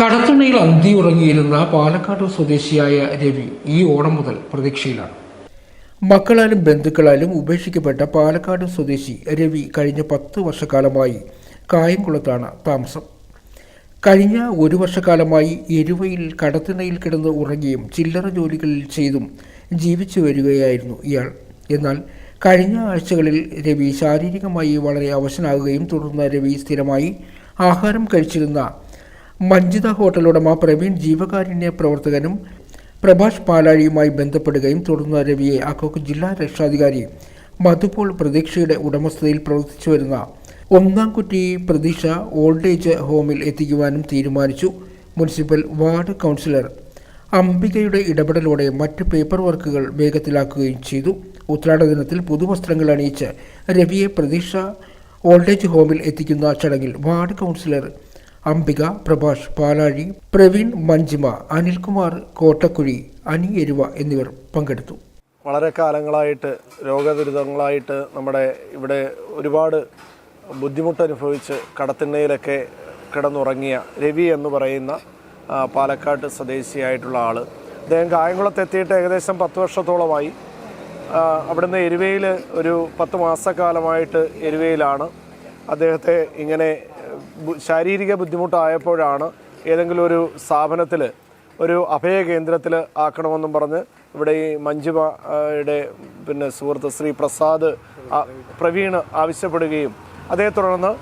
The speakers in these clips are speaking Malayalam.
കടത്തുണയിൽ അന്തി ഉറങ്ങിയിരുന്ന പാലക്കാട് സ്വദേശിയായ രവി ഈ ഓണം മുതൽ പ്രതീക്ഷയിലാണ്. മക്കളാലും ബന്ധുക്കളാലും ഉപേക്ഷിക്കപ്പെട്ട പാലക്കാട് സ്വദേശി രവി കഴിഞ്ഞ പത്ത് വർഷക്കാലമായി കായംകുളത്താണ് താമസം. കഴിഞ്ഞ ഒരു വർഷക്കാലമായി എരുവയിൽ കടത്തിണയിൽ കിടന്ന് ഉറങ്ങിയും ചില്ലറ ജോലികളിൽ ചെയ്തും ജീവിച്ചു വരികയായിരുന്നു ഇയാൾ. എന്നാൽ കഴിഞ്ഞ ആഴ്ചകളിൽ രവി ശാരീരികമായി വളരെ അവശനാകുകയും തുടർന്ന് രവി സ്ഥിരമായി ആഹാരം കഴിച്ചിരുന്ന മഞ്ജിത ഹോട്ടൽ ഉടമ പ്രവീൺ ജീവകാരുണ്യ പ്രവർത്തകനും പ്രഭാഷ് പാലാഴിയുമായി ബന്ധപ്പെടുകയും തുടർന്ന് രവിയെ അക്കോക്ക് ജില്ലാ രക്ഷാധികാരി മധുപോൾ പ്രതീക്ഷയുടെ ഉടമസ്ഥതയിൽ പ്രവർത്തിച്ചു വരുന്ന ഒന്നാം കുറ്റി പ്രതീക്ഷ ഓൾഡ് ഏജ് ഹോമിൽ എത്തിക്കുവാനും തീരുമാനിച്ചു. മുനിസിപ്പൽ വാർഡ് കൗൺസിലർ അംബികയുടെ ഇടപെടലോടെ മറ്റ് പേപ്പർ വർക്കുകൾ വേഗത്തിലാക്കുകയും ചെയ്തു. ഉത്രാട ദിനത്തിൽ പുതുവസ്ത്രങ്ങൾ അണിയിച്ച് രവിയെ പ്രതീക്ഷ ഓൾഡ് ഏജ് ഹോമിൽ എത്തിക്കുന്ന ചടങ്ങിൽ വാർഡ് കൗൺസിലർ അംബിക പ്രഭാഷ് പാലാഴി പ്രവീൺ മഞ്ജിമ അനിൽകുമാർ കോട്ടക്കുഴി അനി എരുവ എന്നിവർ പങ്കെടുത്തു. വളരെ കാലങ്ങളായിട്ട് രോഗദുരിതങ്ങളായിട്ട് നമ്മുടെ ഇവിടെ ഒരുപാട് ബുദ്ധിമുട്ട് അനുഭവിച്ച് കടത്തിണ്ണയിലൊക്കെ കിടന്നുറങ്ങിയ രവി എന്ന് പറയുന്ന പാലക്കാട് സ്വദേശിയായിട്ടുള്ള ആൾ അദ്ദേഹം കായംകുളത്ത് എത്തിയിട്ട് ഏകദേശം പത്ത് വർഷത്തോളമായി. അവിടുന്ന് എരുവയിൽ ഒരു പത്ത് മാസക്കാലമായിട്ട് എരുവയിലാണ്. അദ്ദേഹത്തെ ഇങ്ങനെ ശാരീരിക ബുദ്ധിമുട്ടായപ്പോഴാണ് ഏതെങ്കിലും ഒരു സ്ഥാപനത്തിൽ ഒരു അഭയ കേന്ദ്രത്തിൽ ആക്കണമെന്നും പറഞ്ഞ് ഇവിടെ ഈ മഞ്ജുമയുടെ പിന്നെ സുഹൃത്ത് ശ്രീ പ്രസാദ് പ്രവീണ് ആവശ്യപ്പെടുകയും. അതേ തുടർന്ന്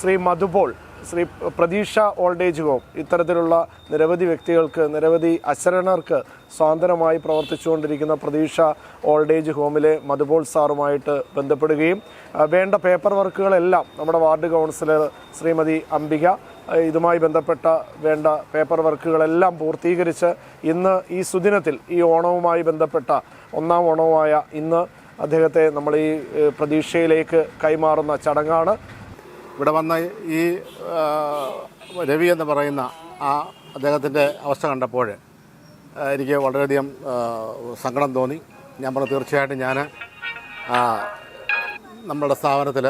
ശ്രീ മധുപോൾ ശ്രീ പ്രതീക്ഷ ഓൾഡ് ഏജ് ഹോം ഇത്തരത്തിലുള്ള നിരവധി വ്യക്തികൾക്ക് നിരവധി അശരണർക്ക് സ്വാതന്ത്ര്യമായി പ്രവർത്തിച്ചുകൊണ്ടിരിക്കുന്ന പ്രതീക്ഷ ഓൾഡ് ഏജ് ഹോമിലെ മധുപോൾ സാറുമായിട്ട് ബന്ധപ്പെടുകയും വേണ്ട പേപ്പർ വർക്കുകളെല്ലാം നമ്മുടെ വാർഡ് കൗൺസിലർ ശ്രീമതി അംബിക ഇതുമായി ബന്ധപ്പെട്ട വേണ്ട പേപ്പർ വർക്കുകളെല്ലാം പൂർത്തീകരിച്ച് ഇന്ന് ഈ സുദിനത്തിൽ ഈ ഓണവുമായി ബന്ധപ്പെട്ട ഒന്നാം ഓണവുമായ ഇന്ന് അദ്ദേഹത്തെ നമ്മൾ ഈ പ്രതീക്ഷയിലേക്ക് കൈമാറുന്ന ചടങ്ങാണ്. ഇവിടെ വന്ന ഈ രവി എന്ന് പറയുന്ന ആ അദ്ദേഹത്തിന്റെ അവസ്ഥ കണ്ടപ്പോൾ എനിക്ക് വളരെയധികം സങ്കടം തോന്നി. ഞാൻ പറഞ്ഞു തീർച്ചയായിട്ടും ഞാൻ നമ്മളുടെ സ്ഥാപനത്തിൽ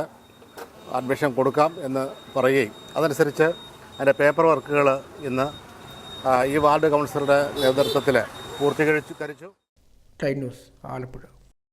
അഡ്മിഷൻ കൊടുക്കാം എന്ന് പറയുകയും അതനുസരിച്ച് അതിന്റെ പേപ്പർ വർക്കുകൾ ഇന്ന് ഈ വാർഡ് കൗൺസിലറുടെ നേതൃത്വത്തിൽ പൂർത്തീകരിച്ചു കരിച്ചു. Time news Alappuzha.